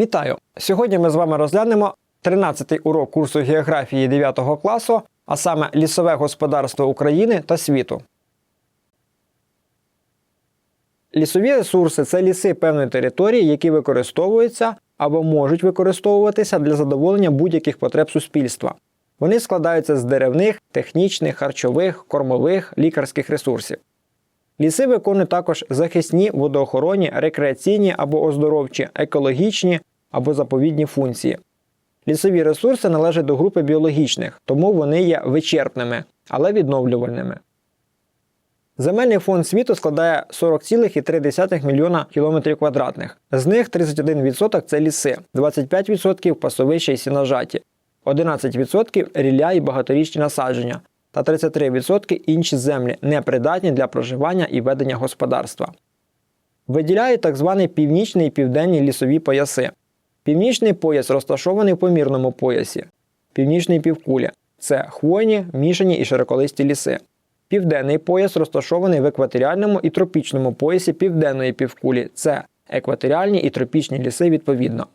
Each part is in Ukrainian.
Вітаю! Сьогодні ми з вами розглянемо 13-й урок курсу географії 9 класу, а саме лісове господарство України та світу. Лісові ресурси це ліси певної території, які використовуються або можуть використовуватися для задоволення будь-яких потреб суспільства. Вони складаються з деревних, технічних, харчових, кормових, лікарських ресурсів. Ліси виконують також захисні, водоохоронні, рекреаційні або оздоровчі, екологічні або заповідні функції. Лісові ресурси належать до групи біологічних, тому вони є вичерпними, але відновлювальними. Земельний фонд світу складає 40,3 мільйона кілометрів квадратних. З них 31% це ліси, 25% пасовища і сіножаті, 11% рілля і багаторічні насадження та 33% інші землі, непридатні для проживання і ведення господарства. Виділяють так звані північні і південні лісові пояси. Північний пояс розташований в помірному поясі, північний півкулі це хвойні, мішані і широколисті ліси. Південний пояс розташований в екваторіальному і тропічному поясі південної півкулі це екваторіальні і тропічні ліси відповідно.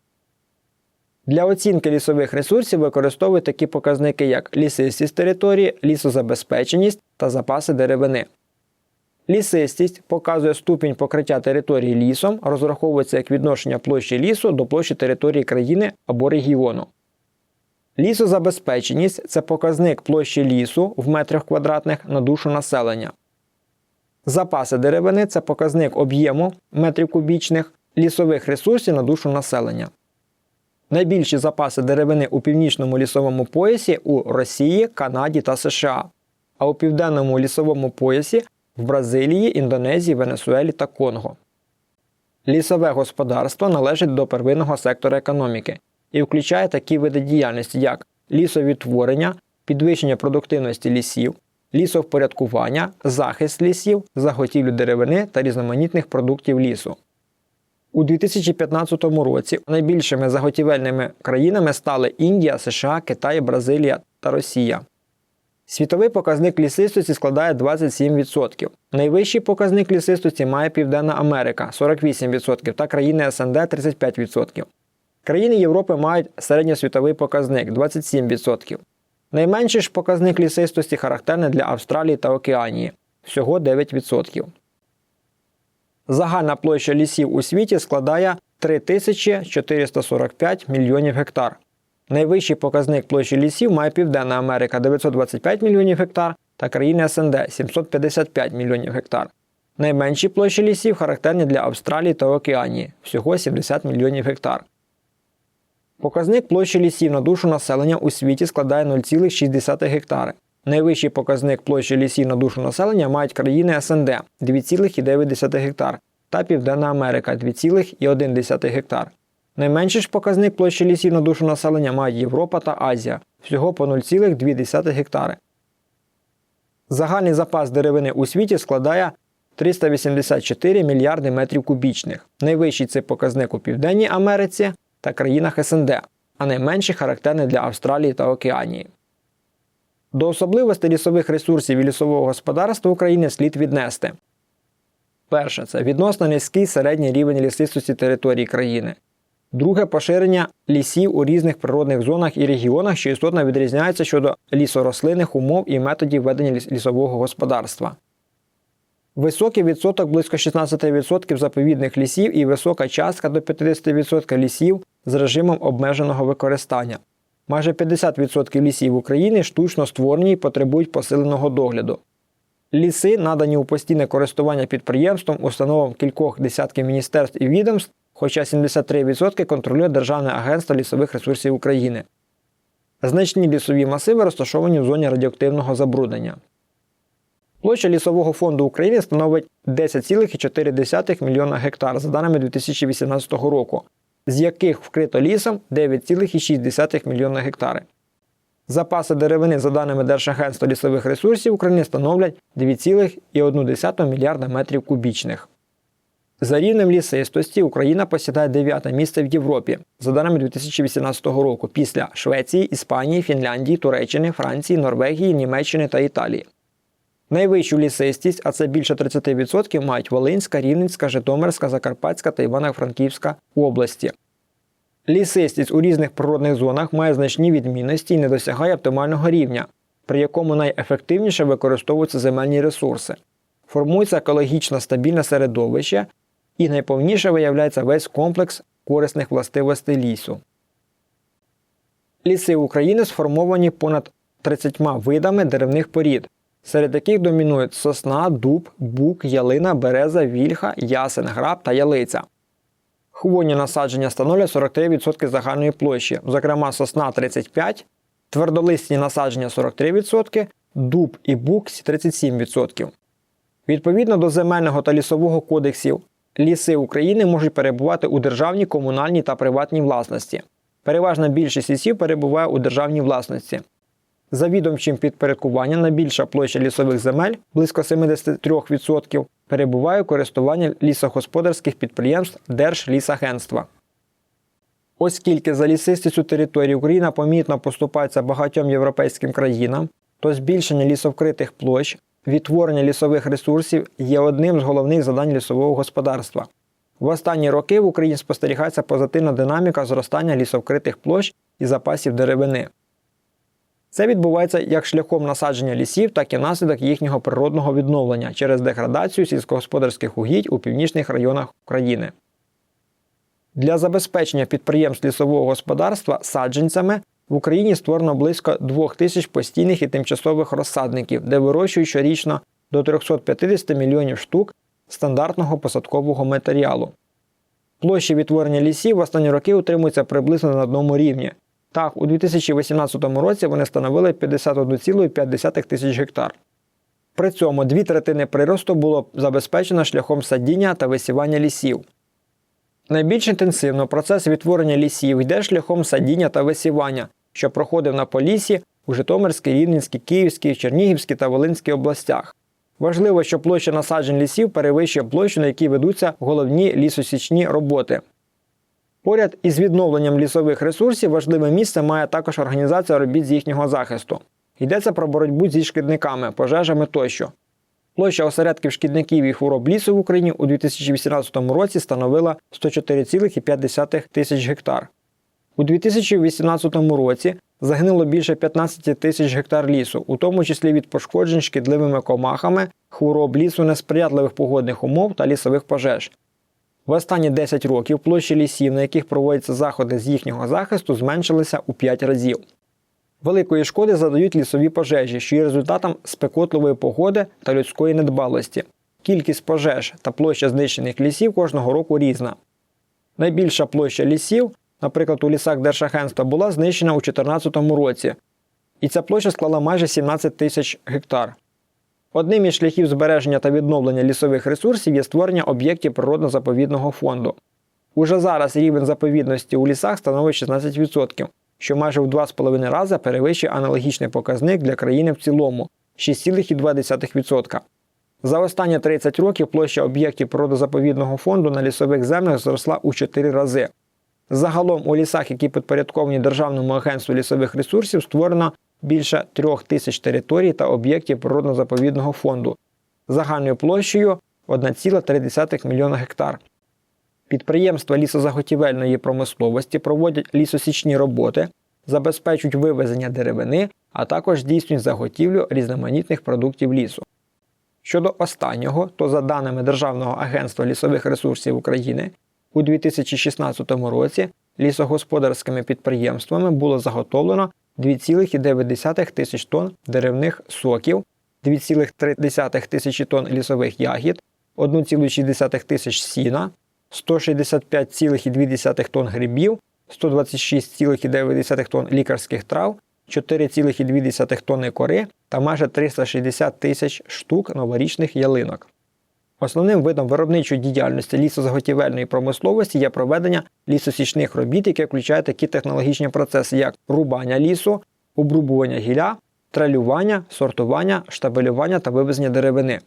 Для оцінки лісових ресурсів використовують такі показники, як лісистість території, лісозабезпеченість та запаси деревини. Лісистість показує ступінь покриття території лісом, розраховується як відношення площі лісу до площі території країни або регіону. Лісозабезпеченість це показник площі лісу в метрах квадратних на душу населення. Запаси деревини це показник об'єму метрів кубічних лісових ресурсів на душу населення. Найбільші запаси деревини у північному лісовому поясі у Росії, Канаді та США, а у південному лісовому поясі в Бразилії, Індонезії, Венесуелі та Конго. Лісове господарство належить до первинного сектора економіки і включає такі види діяльності, як лісовідтворення, підвищення продуктивності лісів, лісовпорядкування, захист лісів, заготівлю деревини та різноманітних продуктів лісу. У 2015 році найбільшими заготівельними країнами стали Індія, США, Китай, Бразилія та Росія. Світовий показник лісистості складає 27%. Найвищий показник лісистості має Південна Америка 48% та країни СНД 35%. Країни Європи мають середньосвітовий показник 27%. Найменший ж показник лісистості характерний для Австралії та Океанії всього 9%. Загальна площа лісів у світі складає 3445 мільйонів гектар. Найвищий показник площі лісів має Південна Америка 925 мільйонів гектар та країни СНД 755 мільйонів гектар. Найменші площі лісів характерні для Австралії та Океанії всього 70 мільйонів гектар. Показник площі лісів на душу населення у світі складає 0,6 гектари. Найвищий показник площі лісів на душу населення мають країни СНД 2,9 гектар та Південна Америка 2,1 гектар. Найменший ж показник площі лісів на душу населення мають Європа та Азія всього по 0,2 гектари. Загальний запас деревини у світі складає 384 мільярди метрів кубічних. Найвищий цей показник у Південній Америці та країнах СНД, а найменший характерний для Австралії та Океанії. До особливостей лісових ресурсів і лісового господарства України слід віднести. Перше це відносно низький середній рівень лісистості території країни. Друге поширення лісів у різних природних зонах і регіонах, що істотно відрізняються щодо лісорослинних умов і методів ведення лісового господарства. Високий відсоток близько 16% заповідних лісів і висока частка до 50% лісів з режимом обмеженого використання. Майже 50% лісів України штучно створені і потребують посиленого догляду. Ліси, надані у постійне користування підприємством, установам кількох десятків міністерств і відомств, хоча 73% контролює Державне агентство лісових ресурсів України. Значні лісові масиви розташовані в зоні радіоактивного забруднення. Площа лісового фонду України становить 10,4 мільйона гектар за даними 2018 року, з яких вкрито лісом 9,6 мільйона гектари. Запаси деревини за даними Держагентства лісових ресурсів України становлять 2,1 мільярда метрів кубічних. За рівнем лісистості Україна посідає 9 місце в Європі за даними 2018 року після Швеції, Іспанії, Фінляндії, Туреччини, Франції, Норвегії, Німеччини та Італії. Найвищу лісистість, а це більше 30%, мають Волинська, Рівненська, Житомирська, Закарпатська та Івано-Франківська області. Лісистість у різних природних зонах має значні відмінності і не досягає оптимального рівня, при якому найефективніше використовуються земельні ресурси. Формується екологічно стабільне середовище і найповніше виявляється весь комплекс корисних властивостей лісу. Ліси України сформовані понад 30 видами деревних порід, серед яких домінують сосна, дуб, бук, ялина, береза, вільха, ясен, граб та ялиця. Хвойні насадження становлять 43% загальної площі, зокрема сосна 35%, твердолисні насадження 43%, дуб і бук 37%. Відповідно до земельного та лісового кодексів, ліси України можуть перебувати у державній, комунальній та приватній власності. Переважна більшість лісів перебуває у державній власності. За відомчим підпорядкуванням найбільша площа лісових земель близько 73% перебуває у користуванні лісогосподарських підприємств Держлісагентства. Оскільки за лісистістю території Україна помітно поступається багатьом європейським країнам, то збільшення лісовкритих площ, відтворення лісових ресурсів є одним з головних завдань лісового господарства. В останні роки в Україні спостерігається позитивна динаміка зростання лісовкритих площ і запасів деревини. Це відбувається як шляхом насадження лісів, так і внаслідок їхнього природного відновлення через деградацію сільськогосподарських угідь у північних районах України. Для забезпечення підприємств лісового господарства саджанцями в Україні створено близько 2000 постійних і тимчасових розсадників, де вирощують щорічно до 350 мільйонів штук стандартного посадкового матеріалу. Площі відтворення лісів в останні роки утримуються приблизно на одному рівні. Так, у 2018 році вони становили 51,5 тисяч гектар. При цьому дві третини приросту було забезпечено шляхом садіння та висівання лісів. Найбільш інтенсивно процес відтворення лісів йде шляхом садіння та висівання, що проходив на Полісі у Житомирській, Рівненській, Київській, Чернігівській та Волинській областях. Важливо, що площа насаджень лісів перевищує площу, на якій ведуться головні лісосічні роботи. Поряд із відновленням лісових ресурсів важливе місце має також організація робіт з їхнього захисту. Йдеться про боротьбу зі шкідниками, пожежами тощо. Площа осередків шкідників і хвороб лісу в Україні у 2018 році становила 104,5 тисяч гектар. У 2018 році загинуло більше 15 тисяч гектар лісу, у тому числі від пошкоджень шкідливими комахами, хвороб лісу, несприятливих погодних умов та лісових пожеж. В останні 10 років площі лісів, на яких проводяться заходи з їхнього захисту, зменшилися у 5 разів. Великої шкоди задають лісові пожежі, що є результатом спекотливої погоди та людської недбалості. Кількість пожеж та площа знищених лісів кожного року різна. Найбільша площа лісів, наприклад, у лісах Держагентства, була знищена у 2014 році, і ця площа склала майже 17 тисяч гектар. Одним із шляхів збереження та відновлення лісових ресурсів є створення об'єктів природно-заповідного фонду. Уже зараз рівень заповідності у лісах становить 16%, що майже в 2,5 рази перевищує аналогічний показник для країни в цілому 6,2%. За останні 30 років площа об'єктів природозаповідного фонду на лісових землях зросла у 4 рази. Загалом у лісах, які підпорядковані Державному агентству лісових ресурсів, створено більше трьох тисяч територій та об'єктів природно-заповідного фонду загальною площею 1,3 мільйона гектар. Підприємства лісозаготівельної промисловості проводять лісосічні роботи, забезпечують вивезення деревини, а також здійснюють заготівлю різноманітних продуктів лісу. Щодо останнього, то за даними Державного агентства лісових ресурсів України, у 2016 році лісогосподарськими підприємствами було заготовлено 2,9 тисяч тонн деревних соків, 2,3 тисячі тонн лісових ягід, 1,6 тисяч сіна, 165,2 тонн грибів, 126,9 тонн лікарських трав, 4,2 тонни кори та майже 360 тисяч штук новорічних ялинок. Основним видом виробничої діяльності лісозаготівельної промисловості є проведення лісосічних робіт, які включають такі технологічні процеси, як рубання лісу, обрубування гілля, тралювання, сортування, штабелювання та вивезення деревини.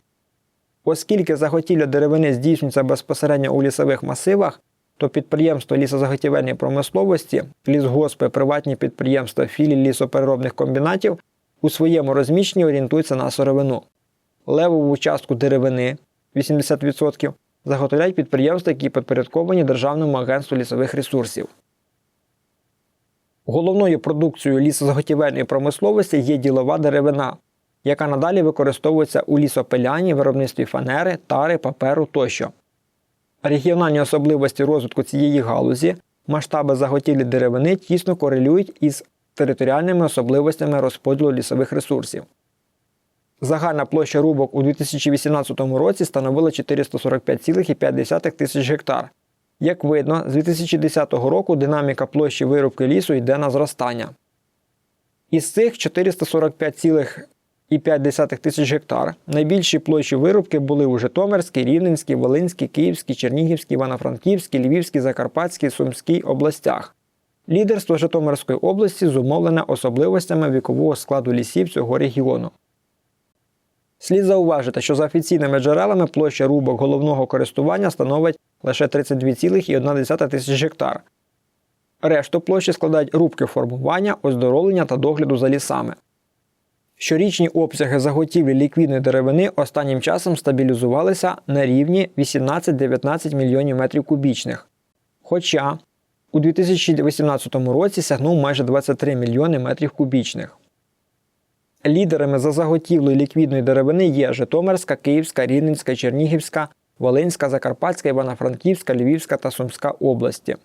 Оскільки заготівля деревини здійснюється безпосередньо у лісових масивах, то підприємства лісозаготівельної промисловості, лісгоспи, приватні підприємства, філії лісопереробних комбінатів у своєму розміщенні орієнтуються на сировину. Левову частку деревини 80% заготовляють підприємства, які підпорядковані Державному агентству лісових ресурсів. Головною продукцією лісозаготівельної промисловості є ділова деревина, яка надалі використовується у лісопилянні, виробництві фанери, тари, паперу тощо. Регіональні особливості розвитку цієї галузі, масштаби заготівлі деревини тісно корелюють із територіальними особливостями розподілу лісових ресурсів. Загальна площа рубок у 2018 році становила 445,5 тисяч гектар. Як видно, з 2010 року динаміка площі вирубки лісу йде на зростання. Із цих 445,5 тисяч гектар найбільші площі вирубки були у Житомирській, Рівненській, Волинській, Київській, Чернігівській, Івано-Франківській, Львівській, Закарпатській, Сумській областях. Лідерство Житомирської області зумовлене особливостями вікового складу лісів цього регіону. Слід зауважити, що за офіційними джерелами площа рубок головного користування становить лише 32,1 тисяч гектар. Решту площі складають рубки формування, оздоровлення та догляду за лісами. Щорічні обсяги заготівлі ліквідної деревини останнім часом стабілізувалися на рівні 18-19 мільйонів метрів кубічних. Хоча у 2018 році сягнув майже 23 мільйони метрів кубічних. Лідерами за заготівлею ліквідної деревини є Житомирська, Київська, Рівненська, Чернігівська, Волинська, Закарпатська, Івано-Франківська, Львівська та Сумська області.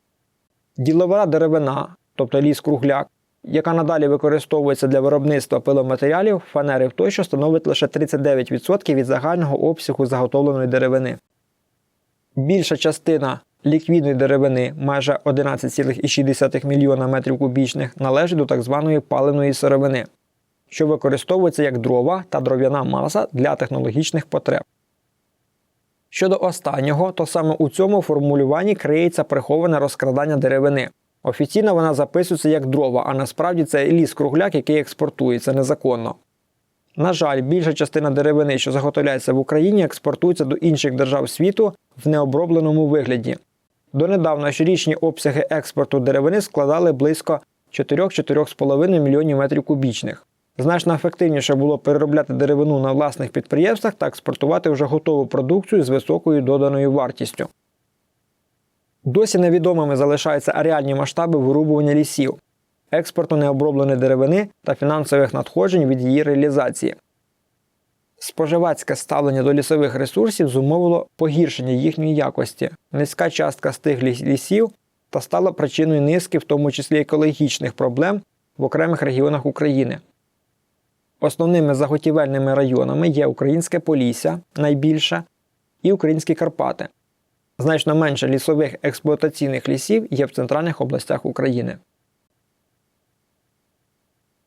Ділова деревина, тобто ліс-кругляк, яка надалі використовується для виробництва пиломатеріалів, фанери тощо становить лише 39% від загального обсягу заготовленої деревини. Більша частина ліквідної деревини, майже 11,6 мільйона метрів кубічних, належить до так званої паливної сировини, що використовується як дрова та дров'яна маса для технологічних потреб. Щодо останнього, то саме у цьому формулюванні криється приховане розкрадання деревини. Офіційно вона записується як дрова, а насправді це ліс-кругляк, який експортується незаконно. На жаль, більша частина деревини, що заготовляється в Україні, експортується до інших держав світу в необробленому вигляді. Донедавна щорічні обсяги експорту деревини складали близько 4-4,5 мільйонів метрів кубічних. Значно ефективніше було переробляти деревину на власних підприємствах та експортувати вже готову продукцію з високою доданою вартістю. Досі невідомими залишаються реальні масштаби вирубування лісів, експорту необробленої деревини та фінансових надходжень від її реалізації. Споживацьке ставлення до лісових ресурсів зумовило погіршення їхньої якості, низька частка стиглих лісів та стала причиною низки, в тому числі екологічних проблем в окремих регіонах України. Основними заготівельними районами є Українське Полісся найбільше і Українські Карпати. Значно менше лісових експлуатаційних лісів є в центральних областях України.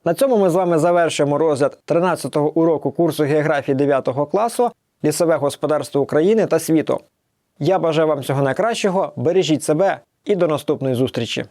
На цьому ми з вами завершуємо розгляд 13-го уроку курсу географії 9 класу Лісове господарство України та світу. Я бажаю вам всього найкращого, бережіть себе і до наступної зустрічі!